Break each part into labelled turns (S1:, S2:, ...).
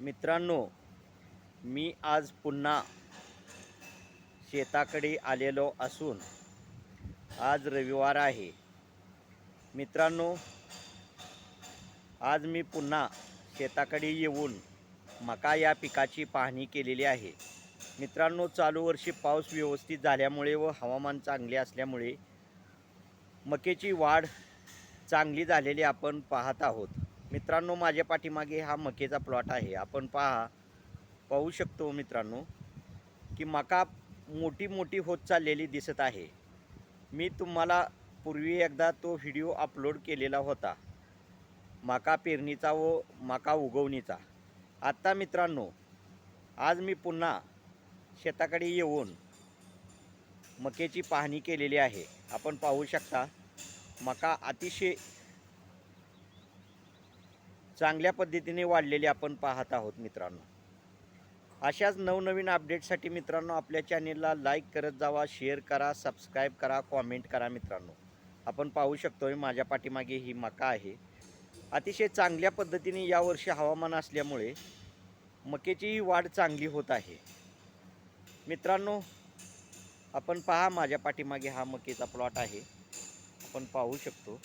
S1: मित्रांनो मी आज पुन्हा शेताकडे आलेलो असून आज रविवार आहे. मित्रांनो आज मी पुन्हा शेताकडे येऊन मका या पिकाची पाहणी केलेली आहे. मित्रांनो चालू वर्षी पाऊस व्यवस्थित झाल्यामुळे व हवामान चांगले असल्यामुळे मकेची वाढ चांगली झालेली आपण पाहत आहोत. मित्रांनो माझ्या पाठीमागे हा मकेचा प्लॉट आहे. आपण पहा पाहू शकतो मित्रांनो की मका मोठी मोठी होत चाललेली दिसत आहे. मी तुम्हाला पूर्वी एकदा तो व्हिडिओ अपलोड केलेला होता. मका पेरणीचा व मका उगवणीचा. आत्ता मित्रांनो आज मी पुन्हा शेताकडे येऊन मकेची पाहणी केलेली आहे. आपण पाहू शकता मका अतिशय चांगल्या पद्धतीने वाढलेली आपण पाहत आहोत मित्रांनो. अशाच नवनवीन अपडेटसाठी मित्रांनो आपल्या चॅनेलला लाईक करत जावा शेअर करा सबस्क्राईब करा कॉमेंट करा मित्रांनो. आपण पाहू शकतो माझ्या पाठीमागे ही मका आहे. अतिशय चांगल्या पद्धतीने यावर्षी हवामान असल्यामुळे मकेचीही वाढ चांगली होत आहे. मित्रांनो आपण पहा माझ्या पाठीमागे हा मकेचा प्लॉट आहे. आपण पाहू शकतो.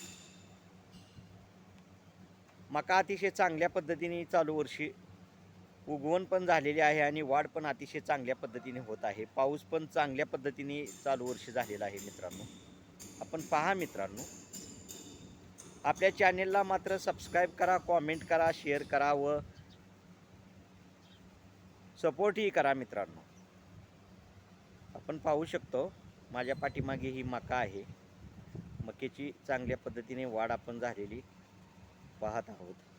S1: मका अतिशय चांगल्या पद्धतीने चालू वर्षी उगवण पण झालेली आहे आणि वाढ पण अतिशय चांगल्या पद्धतीने होत आहे. पाऊस पण चांगल्या पद्धतीने चालू वर्षी झालेला आहे मित्रांनो. आपण पहा मित्रांनो. आपल्या चॅनेलला मात्र सबस्क्राईब करा कॉमेंट करा शेअर करा व सपोर्टही करा मित्रांनो. आपण पाहू शकतो माझ्या पाठीमागे ही मका आहे. मकेची चांगल्या पद्धतीने वाढ आपण झालेली. पाहत आहोत.